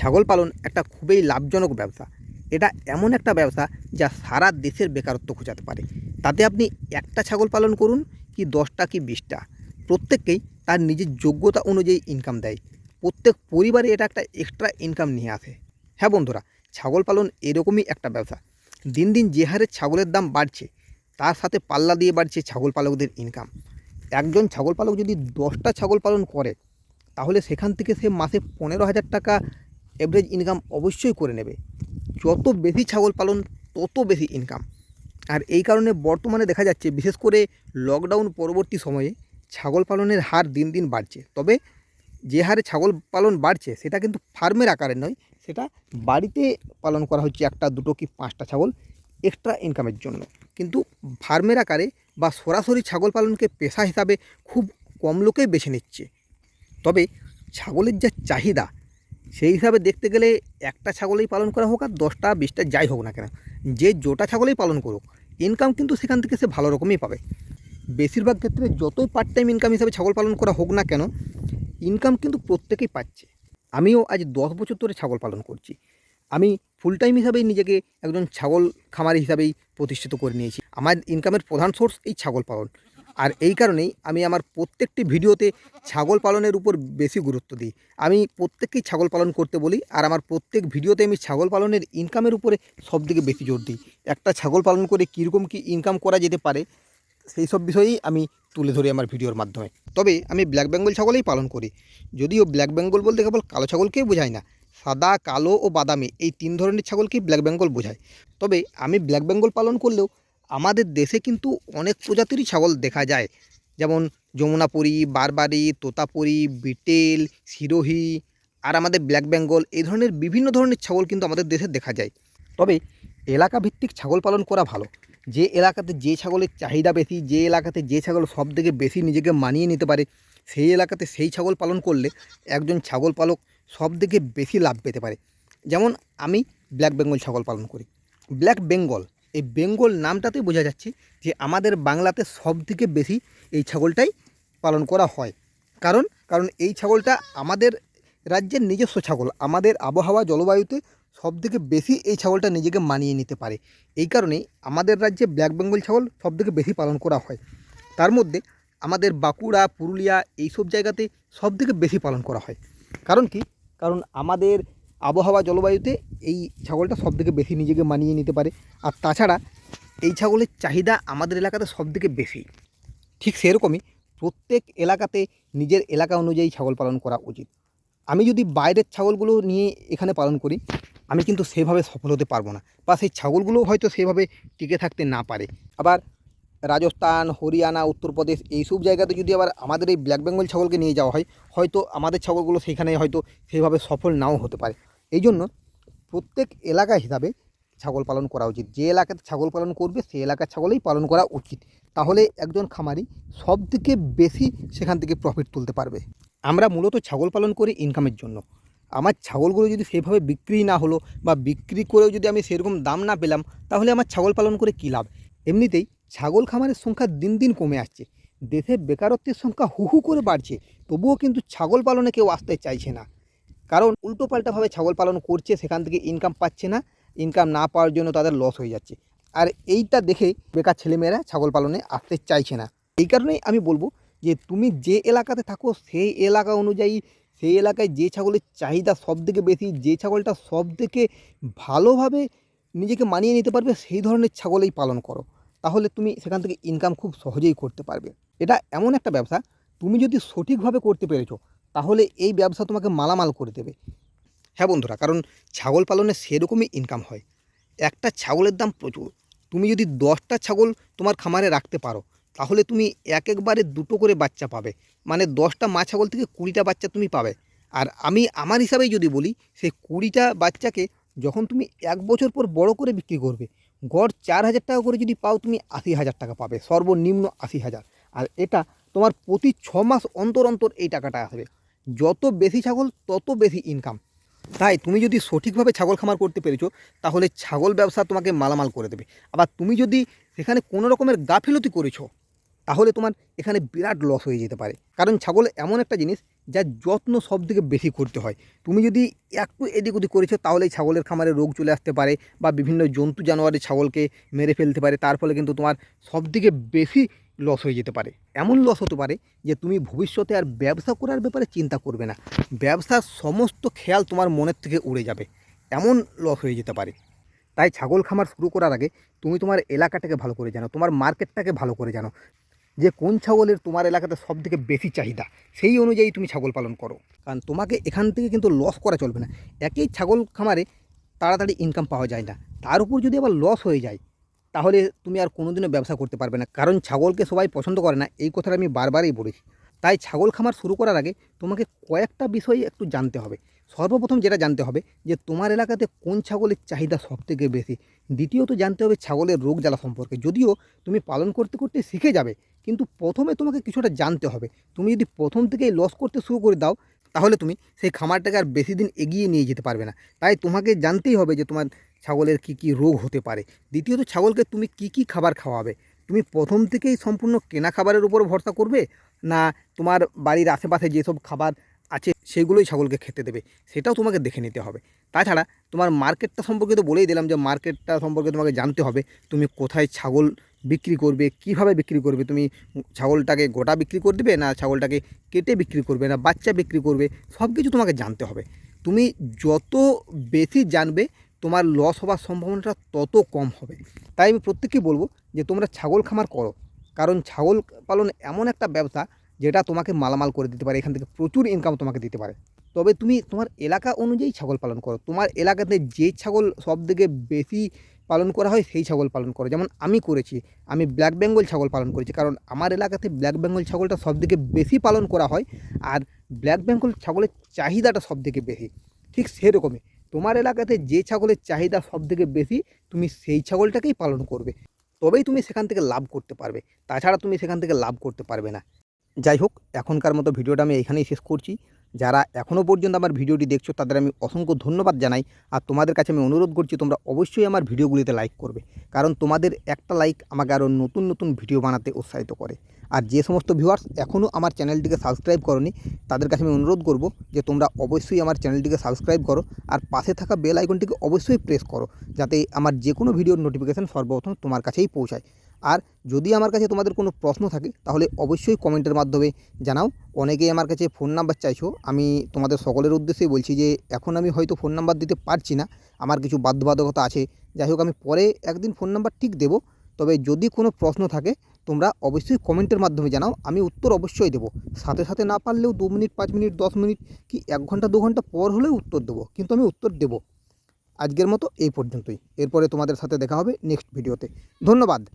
ছাগল পালন একটা খুবই লাভজনক ব্যবসা। এটা এমন একটা ব্যবসা যা সারা দেশের বেকারত্ব ঘোচাতে পারে। তাতে আপনি একটা ছাগল পালন করুন কি দশটা কি বিশটা। প্রত্যেককেই তার নিজের যোগ্যতা অনুযায়ী ইনকাম দেয়। প্রত্যেক পরিবারে এটা একটা এক্সট্রা ইনকাম নিয়ে আসে। হ্যাঁ বন্ধুরা, ছাগল পালন এরকমই একটা ব্যবসা। দিন দিন যে হারে ছাগলের দাম বাড়ছে, তার সাথে পাল্লা দিয়ে বাড়ছে ছাগল পালকদের ইনকাম একজন ছাগল পালক যদি দশটা ছাগল পালন করে, তাহলে সেখান থেকে সে মাসে পনেরো হাজার টাকা অ্যাভারেজ ইনকাম অবশ্যই করে নেবে। যত বেশি ছাগল পালন, তত বেশি ইনকাম আর এই কারণে বর্তমানে দেখা যাচ্ছে, বিশেষ করে লকডাউন পরবর্তী সময়ে ছাগল পালনের হার দিন দিন বাড়ছে। তবে যে হারে ছাগল পালন বাড়ছে, সেটা কিন্তু ফার্মের আকারে নয়, সেটা বাড়িতে পালন করা হচ্ছে একটা, দুটো কি পাঁচটা ছাগল এক্সট্রা ইনকামের জন্য। কিন্তু ফার্মের আকারে বা সরাসরি ছাগল পালনকে পেশা হিসাবে খুব কম লোকেই বেছে নিচ্ছে। তবে ছাগলের যা চাহিদা সেই হিসাবে দেখতে গেলে একটা ছাগলেই পালন করা হোক আর দশটা, বিশটা যাই হোক না কেন, যে জোটা ছাগলেই পালন করুক ইনকাম কিন্তু সেখান থেকে সে ভালো রকমই পাবে। বেশিরভাগ ক্ষেত্রে যতই পার্ট টাইম ইনকাম হিসাবে ছাগল পালন করা হোক না কেন ইনকাম কিন্তু প্রত্যেকেই পাচ্ছে। আমিও আজ দশ বছর ধরে ছাগল পালন করছি। আমি ফুল টাইম হিসাবেই নিজেকে একজন ছাগল খামারি হিসাবেই প্রতিষ্ঠিত করে নিয়েছি। আমার ইনকামের প্রধান সোর্স এই ছাগল পালন। আর এই কারণেই আমি আমার প্রত্যেকটি ভিডিওতে ছাগল পালনের উপর বেশি গুরুত্ব দিই। আমি প্রত্যেককেই ছাগল পালন করতে বলি আর আমার প্রত্যেক ভিডিওতে আমি ছাগল পালনের ইনকামের উপরে সবথেকে বেশি জোর দিই। একটা ছাগল পালন করে কীরকম কী ইনকাম করা যেতে পারে সেই সব বিষয়েই আমি তুলে ধরি আমার ভিডিওর মাধ্যমে। তবে আমি ব্ল্যাক বেঙ্গল ছাগলেই পালন করি। যদিও ব্ল্যাক বেঙ্গল বলতে কেবল কালো ছাগলকেই বোঝায় না, সাদা, কালো ও বাদামি এই তিন ধরনের ছাগলকেই ব্ল্যাক বেঙ্গল বোঝায়। তবে আমি ব্ল্যাক বেঙ্গল পালন করলেও আমাদের দেশে কিন্তু অনেক প্রজাতিরই ছাগল দেখা যায়। যেমন যমুনাপুরি, বারবারি, তোতাপুরি, বিটেল সিরোহি আর আমাদের ব্ল্যাক বেঙ্গল এই ধরনের বিভিন্ন ধরনের ছাগল কিন্তু আমাদের দেশে দেখা যায়। তবে এলাকা ভিত্তিক ছাগল পালন করা ভালো। যে এলাকাতে যে ছাগলের চাহিদা বেশি, যে এলাকাতে যে ছাগল সব থেকে বেশি নিজেকে মানিয়ে নিতে পারে, সেই এলাকাতে সেই ছাগল পালন করলে একজন ছাগল পালক সব থেকে বেশি লাভ পেতে পারে। যেমন আমি ব্ল্যাক বেঙ্গল ছাগল পালন করি। ব্ল্যাক বেঙ্গল এই বেঙ্গল নামটাতেই বোঝা যাচ্ছে যে আমাদের বাংলাতে সব থেকে বেশি এই ছাগলটাই পালন করা হয়। কারণ কারণ এই ছাগলটা আমাদের রাজ্যের নিজস্ব ছাগল। আমাদের আবহাওয়া, জলবায়ুতে সব থেকে বেশি এই ছাগলটা নিজেকে মানিয়ে নিতে পারে। এই কারণেই আমাদের রাজ্যে ব্ল্যাক বেঙ্গল ছাগল সব থেকে বেশি পালন করা হয়। তার মধ্যে আমাদের বাঁকুড়া, পুরুলিয়া এইসব জায়গাতে সব থেকে বেশি পালন করা হয়। কারণ কি? কারণ আমাদের আবহাওয়া জলবায়ুতে এই ছাগলটা সব থেকে বেশি নিজেকে মানিয়ে নিতে পারে। আর তাছাড়া এই ছাগলের চাহিদা আমাদের এলাকাতে সব থেকে বেশি। ঠিক সেরকমই প্রত্যেক এলাকাতে নিজের এলাকা অনুযায়ী ছাগল পালন করা উচিত। আমি যদি বাইরের ছাগলগুলো নিয়ে এখানে পালন করি, আমি কিন্তু সেভাবে সফল হতে পারব না। বা সেই ছাগলগুলো হয়তো সেভাবে টিকে থাকতে না পারে। আবার রাজস্থান, হরিয়ানা, উত্তরপ্রদেশ এইসব জায়গাতে যদি আবার আমাদের এই ব্ল্যাক বেঙ্গল ছাগলকে নিয়ে যাওয়া হয়, হয়তো আমাদের ছাগলগুলো সেখানে হয়তো সেভাবে সফল নাও হতে পারে। এই জন্য প্রত্যেক এলাকা হিসাবে ছাগল পালন করা উচিত। যে এলাকাতে ছাগল পালন করবে সেই এলাকার ছাগলেই পালন করা উচিত। তাহলে একজন খামারি সব থেকে বেশি সেখান থেকে প্রফিট তুলতে পারবে। আমরা মূলত ছাগল পালন করি ইনকামের জন্য। আমার ছাগলগুলো যদি সেভাবে বিক্রি না হলো বা বিক্রি করেও যদি আমি সেরকম দাম না পেলাম, তাহলে আমার ছাগল পালন করে কী লাভ? এমনিতেই ছাগল খামারের সংখ্যা দিন দিন কমে আসছে। দেশে বেকারত্বের সংখ্যা হু হু করে বাড়ছে। তবুও কিন্তু ছাগল পালনে কেউ আসতে চাইছে না। কারণ উল্টোপাল্টাভাবে ছাগল পালন করছে, সেখান থেকে ইনকাম পাচ্ছে না ইনকাম না পাওয়ার জন্য তাদের লস হয়ে যাচ্ছে। আর এইটা দেখে বেকার ছেলেমেয়েরা ছাগল পালনে আসতে চাইছে না। এই কারণেই আমি বলব যে, তুমি যে এলাকাতে থাকো, সেই এলাকা অনুযায়ী, সেই এলাকায় যে ছাগলের চাহিদা সব থেকে বেশি, যে ছাগলটা সব থেকে ভালোভাবে নিজেকে মানিয়ে নিতে পারবে, সেই ধরনের ছাগলেই পালন করো। তাহলে তুমি সেখান থেকে ইনকাম খুব সহজেই করতে পারবে। এটা এমন একটা ব্যবসা, তুমি যদি সঠিকভাবে করতে পেরেছ তাহলে এই ব্যবসা তোমাকে মালামাল করে দেবে। হ্যাঁ বন্ধুরা, কারণ ছাগল পালনে সেরকমই ইনকাম হয়। একটা ছাগলের দাম প্রচুর। তুমি যদি দশটা ছাগল তোমার খামারে রাখতে পারো, তাহলে তুমি এক একবারে দুটো করে বাচ্চা পাবে। মানে দশটা মা ছাগল থেকে কুড়িটা বাচ্চা তুমি পাবে। আর আমি আমার হিসাবেই যদি বলি, সেই কুড়িটা বাচ্চাকে যখন তুমি এক বছর পর বড় করে বিক্রি করবে, গড় চার হাজার টাকা করে যদি পাও, তুমি আশি হাজার টাকা পাবে, সর্বনিম্ন আশি হাজার। আর এটা তোমার প্রতি ছ মাস অন্তর অন্তর এই টাকাটা আসবে। যত বেশি ছাগল, তত বেশি ইনকাম তাই তুমি যদি সঠিকভাবে ছাগল খামার করতে পেরেছ, তাহলে ছাগল ব্যবসা তোমাকে মালামাল করে দেবে। আবার তুমি যদি সেখানে কোনো রকমের গাফিলতি করেছ তাহলে তোমার এখানে বিরাট লস হয়ে যেতে পারে। কারণ ছাগল এমন একটা জিনিস যার যত্ন সব থেকে বেশি করতে হয়। তুমি যদি একটু এদিক ওদিক করেছ, তাহলে ছাগলের খামারে রোগ চলে আসতে পারে বা বিভিন্ন জন্তু জানোয়ারের ছাগলকে মেরে ফেলতে পারে। তার ফলে কিন্তু তোমার সব থেকে বেশি লস হয়ে যেতে পারে। এমন লস হতে পারে যে তুমি ভবিষ্যতে আর ব্যবসা করার ব্যাপারে চিন্তা করবে না। ব্যবসার সমস্ত খেয়াল তোমার মনের থেকে উড়ে যাবে। এমন লস হয়ে যেতে পারে। তাই ছাগল খামার শুরু করার আগে তুমি তোমার এলাকাটাকে ভালো করে জানো, তোমার মার্কেটটাকে ভালো করে জানো। যে কোন ছাগলের তোমার এলাকাতে সব থেকে বেশি চাহিদা, সেই অনুযায়ী তুমি ছাগল পালন করো। কারণ তোমাকে এখান থেকে কিন্তু লস করা চলবে না। একই ছাগল খামারে তাড়াতাড়ি ইনকাম পাওয়া যায় না। তার উপর যদি আবার লস হয়ে যায়, তাহলে তুমি আর কোনোদিনও ব্যবসা করতে পারবে না। কারণ ছাগলকে সবাই পছন্দ করে না, এই কথাটা আমি বারবারই বলেছি। তাই ছাগল খামার শুরু করার আগে তোমাকে কয়েকটা বিষয় একটু জানতে হবে। সর্বপ্রথম যেটা জানতে হবে, যে তোমার এলাকাতে কোন ছাগলের চাহিদা সবথেকে বেশি? দ্বিতীয়ত জানতে হবে ছাগলের রোগ জ্বালা সম্পর্কে। যদিও তুমি পালন করতে করতে শিখে যাবে কিন্তু প্রথমে তোমাকে কিছুটা জানতে হবে। তুমি যদি প্রথম থেকেই লস করতে শুরু করে দাও, তাহলে তুমি সেই খামারটাকে আর বেশি দিন এগিয়ে নিয়ে যেতে পারবে না। তাই তোমাকে জানতেই হবে যে তোমার ছাগলের কি কি রোগ হতে পারে। দ্বিতীয়ত, ছাগলকে তুমি কি কি খাবার খাওয়াবে? তুমি প্রথম থেকেই সম্পূর্ণ কেনা খাবারের উপর ভরসা করবে? না তোমার বাড়ির আশেপাশে যেসব খাবার আছে, সেগুলোই ছাগলকে খেতে দেবে? সেটাও তোমাকে দেখে নিতে হবে। তাছাড়া, তোমার মার্কেটটা সম্পর্কে তো বলেই দিলাম যে মার্কেটটা সম্পর্কে তোমাকে জানতে হবে। তুমি কোথায় ছাগল বিক্রি করবে, কীভাবে বিক্রি করবে? তুমি ছাগলটাকে গোটা বিক্রি করে দেবে না ছাগলটাকে কেটে বিক্রি করবে না, বাচ্চা বিক্রি করবে? সব কিছু তোমাকে জানতে হবে। তুমি যত বেশি জানবে, তোমার লস হওয়ার সম্ভাবনাটা তত কম হবে। তাই আমি প্রত্যেককেই বলব যে, তোমরা ছাগল খামার করো। কারণ ছাগল পালন এমন একটা ব্যবসা যেটা তোমাকে মালামাল করে দিতে পারে, এখান থেকে প্রচুর ইনকাম তোমাকে দিতে পারে। তবে তুমি তোমার এলাকা অনুযায়ী ছাগল পালন করো। তোমার এলাকাতে যে ছাগল সব থেকে বেশি পালন করা হয়, সেই ছাগল পালন করো। যেমন আমি করেছি, আমি ব্ল্যাক বেঙ্গল ছাগল পালন করেছি। কারণ আমার এলাকাতে ব্ল্যাক বেঙ্গল ছাগলটা সব থেকে বেশি পালন করা হয় আর ব্ল্যাক বেঙ্গল ছাগলের চাহিদাটা সব থেকে বেশি। ঠিক সেরকমই তোমার এলাকাতে যে ছাগলের চাহিদা সব থেকে বেশি, তুমি সেই ছাগলটাকেই পালন করবে। তবেই তুমি সেখান থেকে লাভ করতে পারবে। তাছাড়া তুমি সেখান থেকে লাভ করতে পারবে না। যাই হোক, এখনকার মতো ভিডিওটা আমি এখানেই শেষ করছি। যারা এখনও পর্যন্ত আমার ভিডিওটি দেখছ, তাদের আমি অসংখ্য ধন্যবাদ জানাই। আর তোমাদের কাছে আমি অনুরোধ করছি, তোমরা অবশ্যই আমার ভিডিওগুলিতে লাইক করবে। কারণ তোমাদের একটা লাইক আমাকে আরও নতুন নতুন ভিডিও বানাতে উৎসাহিত করে। আর যে সমস্ত ভিউয়ার্স এখনও আমার চ্যানেলটিকে সাবস্ক্রাইব করনি, তাদের কাছে আমি অনুরোধ করব যে তোমরা অবশ্যই আমার চ্যানেলটিকে সাবস্ক্রাইব করো। আর পাশে থাকা বেল আইকনটিকে অবশ্যই প্রেস করো, যাতে আমার যে কোনো ভিডিওর নোটিফিকেশান সর্বপ্রথম তোমার কাছেই পৌঁছায়। আর যদি আমার কাছে তোমাদের কোনো প্রশ্ন থাকে, তাহলে অবশ্যই কমেন্টের মাধ্যমে জানাও। অনেকেই আমার কাছে ফোন নাম্বার চাইছো। আমি তোমাদের সকলের উদ্দেশ্যেই বলছি যে, এখন আমি হয়তো ফোন নাম্বার দিতে পারছি না। আমার কিছু বাধ্যবাধকতা আছে। যাই হোক, আমি পরে একদিন ফোন নাম্বার ঠিক দেবো। তবে যদি কোনো প্রশ্ন থাকে, তোমরা অবশ্যই কমেন্টের মাধ্যমে জানাও। আমি উত্তর অবশ্যই দেবো। সাথে সাথে না পারলেও দু মিনিট, পাঁচ মিনিট, দশ মিনিট কি এক ঘণ্টা, দু ঘণ্টা পর হলেও উত্তর দেবো। কিন্তু আমি উত্তর দেবো। আজকের মতো এই পর্যন্তই। এরপরে তোমাদের সাথে দেখা হবে নেক্সট ভিডিওতে। ধন্যবাদ।